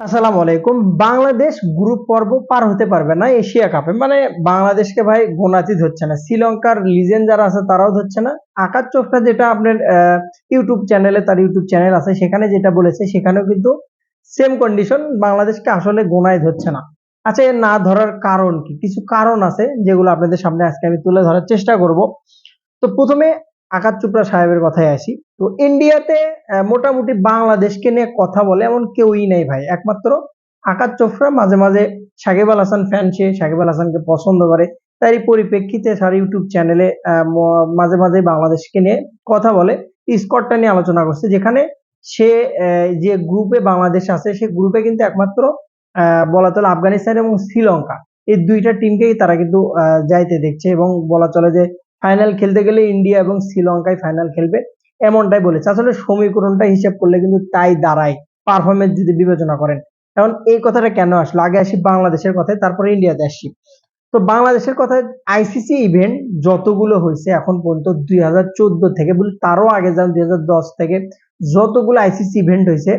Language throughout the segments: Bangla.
আসসালামু আলাইকুম। বাংলাদেশ গ্রুপ পর্ব পার হতে পারবে না এশিয়া কাপে মানে বাংলাদেশকে ভাই গোনাতি ধরছে না। শ্রীলঙ্কার লিজেন্ড যারা আছে তারাও ধরছে না। আকাশ চোপড়া যেটা আপনার ইউটিউব চ্যানেলে তার ইউটিউব চ্যানেল আছে। সেখানে যেটা বলেছে, সেখানেও কিন্তু সেম কন্ডিশন বাংলাদেশকে আসলে গোনায় ধরছে না। আচ্ছা এর না ধরার কারণ কি? কিছু কারণ আছে যেগুলো আপনাদের সামনে আজকে আমি তুলে ধরার চেষ্টা করব। তো প্রথমে আকাশ চোপড়া সাহেবের কথায় আসি। তো ইন্ডিয়াতে মোটামুটি বাংলাদেশকে নিয়ে কথা বলে এমন কেউই নেই ভাই। একমাত্র আকাশ চোপড়া, মাঝে মাঝে সাকিব আল হাসান ফ্যান সে, সাকিব আল হাসানকে পছন্দ করে। তারই পরিপ্রেক্ষিতে তার ইউটিউব চ্যানেলে মাঝে মাঝে বাংলাদেশকে নিয়ে কথা বলে। স্কটটা নিয়ে আলোচনা করছে, যেখানে সে যে গ্রুপে বাংলাদেশ আছে, সে গ্রুপে কিন্তু একমাত্র বলা চলে আফগানিস্তান এবং শ্রীলঙ্কা। এই দুইটা টিমকেই তারা কিন্তু যাইতে দেখছে এবং বলা চলে যে ফাইনাল খেলতে গেলে ইন্ডিয়া এবং শ্রীলঙ্কায় ফাইনাল খেলবে, এমনটাই বলেছে। আসলে সমীকরণটা হিসাব করলে কিন্তু তাই দাঁড়ায় পারফরমেন্স যদি বিবেচনা করেন। এখন এই কথাটা কেন আসলো? আগে আসি বাংলাদেশের কথায়, তারপরে ইন্ডিয়াতে আসি। তো বাংলাদেশের কথায় আইসিসি ইভেন্ট যতগুলো হয়েছে এখন পর্যন্ত দুই হাজার চোদ্দ থেকে বলি তারও আগে যান, দুই হাজার দশ থেকে, যতগুলো আইসিসি ইভেন্ট হয়েছে,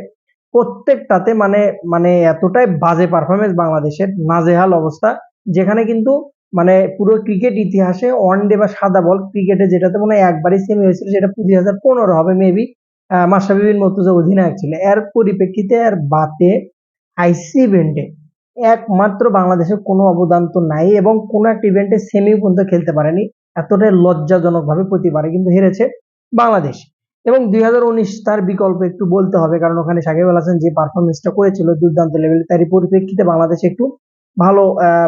প্রত্যেকটাতে মানে মানে এতটাই বাজে পারফরমেন্স বাংলাদেশের, নাজেহাল অবস্থা, যেখানে কিন্তু মানে পুরো ক্রিকেট ইতিহাসে ওয়ান ডে বা সাদা বল ক্রিকেটে যেটাতে মনে হয় একবারই সেমি হয়েছিল, সেটা দুই হাজার পনেরো হবে মেবি মাশরাফি বিন মর্তুজা অধিনায়ক ছিল এর পরিপ্রেক্ষিতে আর বাতে আইসি ইভেন্টে একমাত্র বাংলাদেশের কোনো অবদান তো নাই এবং কোনো একটা ইভেন্টে সেমি পর্যন্ত খেলতে পারেনি। এতটাই লজ্জাজনক ভাবে প্রতিবারে কিন্তু হেরেছে বাংলাদেশ। এবং দুই হাজার উনিশ তার বিকল্প একটু বলতে হবে, কারণ ওখানে সাকিব আল হাসান যে পারফরমেন্সটা করেছিল দুর্দান্ত লেভেলে তারই পরিপ্রেক্ষিতে বাংলাদেশ একটু ভালো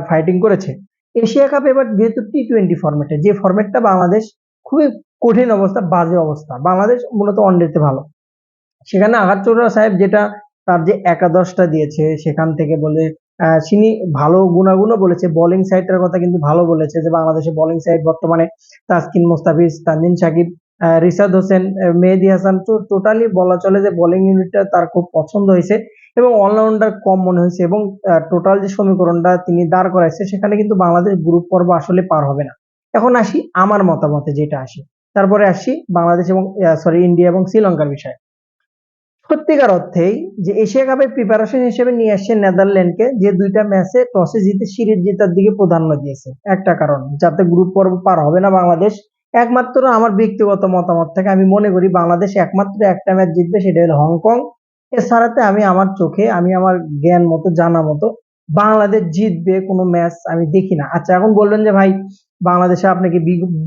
ফাইটিং করেছে। এশিয়া কাপ এবার যেহেতু টি টোয়েন্টি ফর্মেটে যে ফর্মেটটা বাংলাদেশ খুবই কঠিন অবস্থা, বাজে অবস্থা। বাংলাদেশ মূলত ওয়ানডেতে ভালো। সেখানে আঘাত চৌধুরী সাহেব যেটা তার যে একাদশটা দিয়েছে, সেখান থেকে বলে তিনি ভালো গুণাগুণও বলেছে বোলিং সাইডটার কথা কিন্তু ভালো বলেছে যে বাংলাদেশে বোলিং সাইড বর্তমানে তাসকিন মোস্তাফিজ, তানজিন সাকিব রিশাদ হোসেন মেহেদি হাসান, তো টোটালি বলা চলে যে বোলিং ইউনিটটা তার খুব পছন্দ হয়েছে এবং অলরাউন্ডার কম মনে হয়েছে এবং টোটাল যে সমীকরণটা তিনি দাঁড় করাইছে সেখানে কিন্তু বাংলাদেশ গ্রুপ পর্ব আসলে পার হবে না। এখন আসি আমার মতামতে যেটা আসি। তারপরে আসি বাংলাদেশ এবং সরি ইন্ডিয়া এবং শ্রীলঙ্কার বিষয়ে। সত্যিকার অর্থেই যে এশিয়া কাপের প্রিপারেশন হিসেবে নিয়ে আসছে নেদারল্যান্ডকে, যে দুইটা ম্যাচে টসে জিতে সিরিজ জেতার দিকে প্রাধান্য দিয়েছে। একটা কারণ, যাতে গ্রুপ পর্ব পার হবে না বাংলাদেশ একমাত্র আমার ব্যক্তিগত মতামত থেকে আমি মনে করি বাংলাদেশ একমাত্র একটা ম্যাচ জিতবে, সেটা হলো হংকং। এছাড়াতে আমি আমার চোখে, আমি আমার জ্ঞান মতো, জানা মতো বাংলাদেশ জিতবে কোনো ম্যাচ আমি দেখি না। আচ্ছা এখন বলবেন যে ভাই, বাংলাদেশে আপনাকে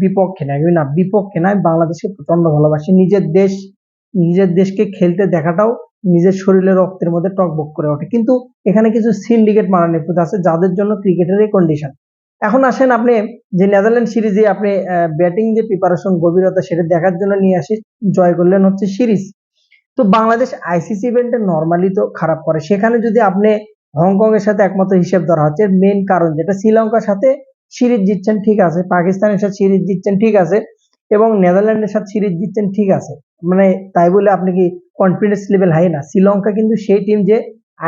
বিপক্ষে না? আমি না, বিপক্ষে না, আমি বাংলাদেশকে প্রচণ্ড ভালোবাসি। নিজের দেশ, নিজের দেশকে খেলতে দেখাটাও নিজের শরীরের রক্তের মধ্যে টকবক করে ওঠে। কিন্তু এখানে কিছু সিন্ডিকেট মারার নিপুত আছে, যাদের জন্য ক্রিকেটের এই কন্ডিশন এখন আসেন আপনি যে নেদারল্যান্ড সিরিজে আপনি ব্যাটিং যে প্রিপারেশন গভীরতা সেটা দেখার জন্য নিয়ে আসি, জয় করলেন হচ্ছে সিরিজ তো বাংলাদেশ আইসিসি ইভেন্টে নর্মালি তো খারাপ করে। সেখানে যদি আপনি হংকং এর সাথে একমাত্র হিসেব ধরা হচ্ছে মেন কারণ যেটা শ্রীলঙ্কার সাথে সিরিজ জিতছেন ঠিক আছে, পাকিস্তানের সাথে সিরিজ জিতছেন ঠিক আছে, এবং নেদারল্যান্ডের সাথে সিরিজ জিতছেন ঠিক আছে। মানে তাই বলে আপনি কি কনফিডেন্স লেভেল হাই না? শ্রীলঙ্কা কিন্তু সেই টিম যে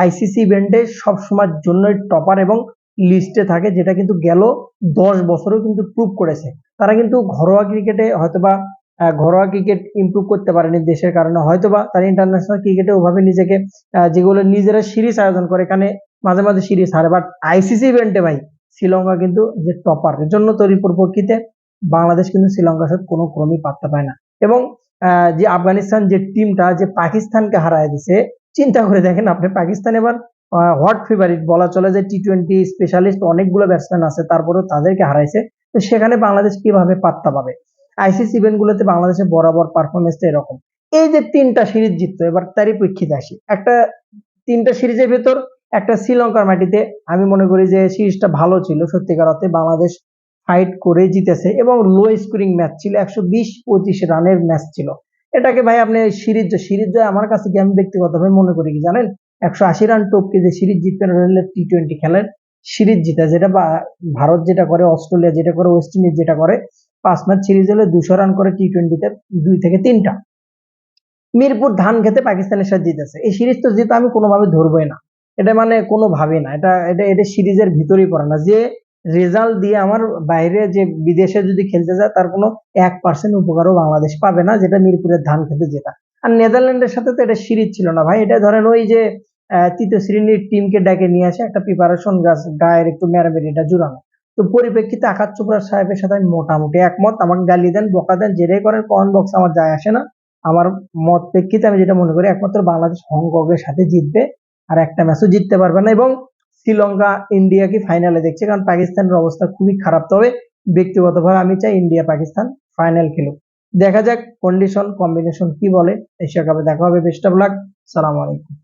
আইসিসি ইভেন্টে সব সময়ের জন্যই টপার এবং লিস্টে থাকে, যেটা কিন্তু গেল দশ বছরেও কিন্তু প্রুভ করেছে। তারা কিন্তু ঘরোয়া ক্রিকেটে হয়তোবা ঘরোয়া ক্রিকেট ইমপ্রুভ করতে পারেনি দেশের কারণে। হয়তোবা তারা ইন্টারন্যাশনাল ক্রিকেটে ওভাবে নিজেকে যেগুলো নিজেরা সিরিজ আয়োজন করে, এখানে মাঝে মাঝে সিরিজ হারে। বাট আইসিসি ইভেন্টে ভাই, শ্রীলঙ্কা কিন্তু যে টপার এর জন্য তৈরি পরিপ্রেক্ষিতে বাংলাদেশ কিন্তু শ্রীলঙ্কার সাথে কোনো ক্রমই পাত্তা পায় না। এবং যে আফগানিস্তান যে টিমটা যে পাকিস্তানকে হারায় দিছে, চিন্তা করে দেখেন আপনি, পাকিস্তান এবার হট ফেভারিট বলা চলে যে টি টোয়েন্টি স্পেশালিস্ট অনেকগুলো ব্যাটসম্যান আছে, তারপরেও তাদেরকে হারাইছে। তো সেখানে বাংলাদেশ কীভাবে পাত্তা পাবে? আইসিসি ইভেন্ট গুলোতে বাংলাদেশের বরাবর পারফরমেন্সটা এরকম। এই যে তিনটা সিরিজ জিততো, এবার তারই প্রেক্ষিতে আসি। একটা তিনটা সিরিজের ভেতর, একটা শ্রীলঙ্কার মাটিতে আমি মনে করি যে সিরিজটা ভালো ছিল সত্যিকার অর্থে। বাংলাদেশ ফাইট করে জিতেছে এবং লো স্কোরিং ম্যাচ ছিল, একশো বিশ পঁচিশ রানের ম্যাচ ছিল। এটাকে ভাই আপনি সিরিজ সিরিজ আমার কাছে কি আমি ব্যক্তিগতভাবে মনে করি কি জানেন? একশো আশি রান টপকে যে সিরিজ পারলে টি টোয়েন্টি খেলেন। সিরিজ জিতে, যেটা ভারত যেটা করে, অস্ট্রেলিয়া যেটা করে, ওয়েস্ট ইন্ডিজ যেটা করে, পাঁচ ম্যাচ সিরিজ হলে দুশো রান করে টি টোয়েন্টিতে দুই থেকে তিনটা। মিরপুর ধান খেতে পাকিস্তানের সাথে জিতেছে। এই সিরিজ তো জিতে আমি কোনোভাবে ধরবোই না। এটা মানে কোনোভাবে না। এটা এটা এটা সিরিজের ভিতরেই পড়ে না। যে রেজাল্ট দিয়ে আমার বাইরে যে বিদেশে যদি খেলতে যায়, তার কোনো এক পার্সেন্ট উপকারও বাংলাদেশ পাবে না, যেটা মিরপুরের ধান খেতে জেতা। আর নেদারল্যান্ডের সাথে তো এটা সিরিজ ছিল না ভাই। এটা ধরেন ওই যে তৃতীয় শ্রেণির টিমকে ডেকে নিয়ে আসে একটা প্রিপারেশন গায়ের একটু মেরামেরিটা জুড়ানো। তো পরিপ্রেক্ষিতে আকাশ চোপড়া সাহেবের সাথে আমি মোটামুটি একমত। আমাকে গালি দেন, বকা দেন, যেটাই করেন কমেন্ট বক্স আমার যায় আসে না। আমার মত প্রেক্ষিতে আমি যেটা মনে করি, একমাত্র বাংলাদেশ হংকংয়ের সাথে জিতবে আর একটা ম্যাচও জিততে পারবে না। এবং শ্রীলঙ্কা ইন্ডিয়াকে ফাইনালে দেখছে? কারণ পাকিস্তানের অবস্থা খুবই খারাপ। তবে ব্যক্তিগতভাবে আমি চাই ইন্ডিয়া পাকিস্তান ফাইনাল খেলুক। দেখা যাক কন্ডিশন কম্বিনেশন কি বলে, এশিয়া কাপে দেখা হবে বেস্ট অফ লাক সালাম আলাইকুম।